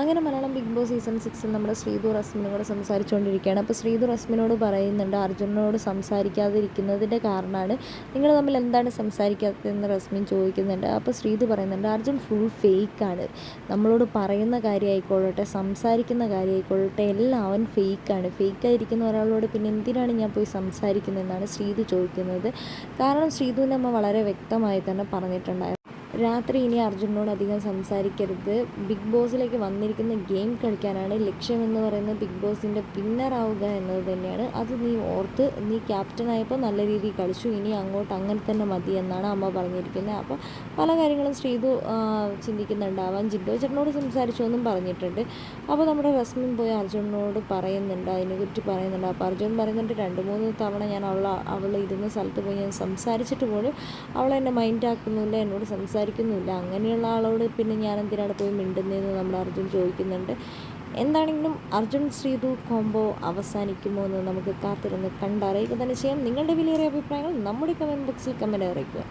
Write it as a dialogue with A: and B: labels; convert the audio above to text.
A: അങ്ങനെ Malayalam big boss season സിക്സിൽ നമ്മുടെ ശ്രീധു റസ്മിനോട് സംസാരിച്ചുകൊണ്ടിരിക്കുകയാണ്. അപ്പോൾ ശ്രീധു റസ്മിനോട് പറയുന്നുണ്ട് അർജുനോട് സംസാരിക്കാതിരിക്കുന്നതിന്റെ കാരണമാണ് നിങ്ങൾ തമ്മിൽ എന്താണ് സംസാരിക്കാത്തതെന്ന് റസ്മിൻ ചോദിക്കുന്നുണ്ട്. അപ്പോൾ ശ്രീധു പറയുന്നുണ്ട് അർജുൻ ഫുൾ ഫേക്കാണ് നമ്മളോട് പറയുന്ന കാര്യമായിക്കൊള്ളട്ടെ സംസാരിക്കുന്ന കാര്യമായിക്കൊള്ളട്ടെ എല്ലാം അവൻ ഫേക്കാണ് ഫേക്കായിരിക്കുന്ന ഒരാളോട് പിന്നെ എന്തിനാണ് ഞാൻ പോയി സംസാരിക്കുന്നതെന്നാണ് ശ്രീധു ചോദിക്കുന്നത്. കാരണം ശ്രീധുവിന്റെ അമ്മ വളരെ വ്യക്തമായി തന്നെ പറഞ്ഞിട്ടുണ്ടായിരുന്നു. രാത്രി ഇനി അർജുനോട് അധികം സംസാരിക്കരുത്. ബിഗ് ബോസിലേക്ക് വന്നിരിക്കുന്ന ഗെയിം കളിക്കാനാണ് ലക്ഷ്യമെന്ന് പറയുന്നത്. ബിഗ് ബോസിന്റെ വിന്നർ ആവുക എന്നത് തന്നെയാണ്. അത് നീ ഓർത്ത് നീ ക്യാപ്റ്റൻ ആയപ്പോൾ നല്ല രീതിയിൽ കളിച്ചു. ഇനി അങ്ങോട്ട് അങ്ങനെ തന്നെ മതി എന്നാണ് അമ്മ പറഞ്ഞിരിക്കുന്നത്. അപ്പോൾ പല കാര്യങ്ങളും ശ്രീതു ചിന്തിക്കുന്നുണ്ടാവാം. ജിൻഡോ ചേട്ടനോട് സംസാരിച്ചു എന്നും പറഞ്ഞിട്ടുണ്ട്. അപ്പോൾ നമ്മുടെ റസ്മിൻ പോയി അർജുനോട് പറയുന്നുണ്ട്. അതിനെക്കുറിച്ച് പറയുന്നുണ്ട്. അപ്പോൾ അർജുൻ പറയുന്നുണ്ട് രണ്ട് മൂന്ന് തവണ ഞാൻ അവൾ അവൾ ഇരുന്ന സ്ഥലത്ത് പോയി ഞാൻ സംസാരിച്ചിട്ട് പോലും അവളെന്നെ എന്നെ മൈൻഡ് ആക്കുന്നില്ല എന്നോട് സംസാരിക്കുന്നില്ല അങ്ങനെയുള്ള ആളോട് പിന്നെ ഞാൻ എന്തിനാണ് പോയി മിണ്ടുന്നതെന്ന് നമ്മൾ അർജുൻ ചോദിക്കുന്നുണ്ട്. എന്താണെങ്കിലും അർജുൻ ശ്രീതു കോംബോ അവസാനിക്കുമോ എന്ന് നമുക്ക് കാത്തിരുന്ന് കണ്ടറിയുക തന്നെ ചെയ്യാം. നിങ്ങളുടെ വിലയേറിയ അഭിപ്രായങ്ങൾ നമ്മുടെ കമന്റ് ബോക്സിൽ കമന്റ് അറിയിക്കുക.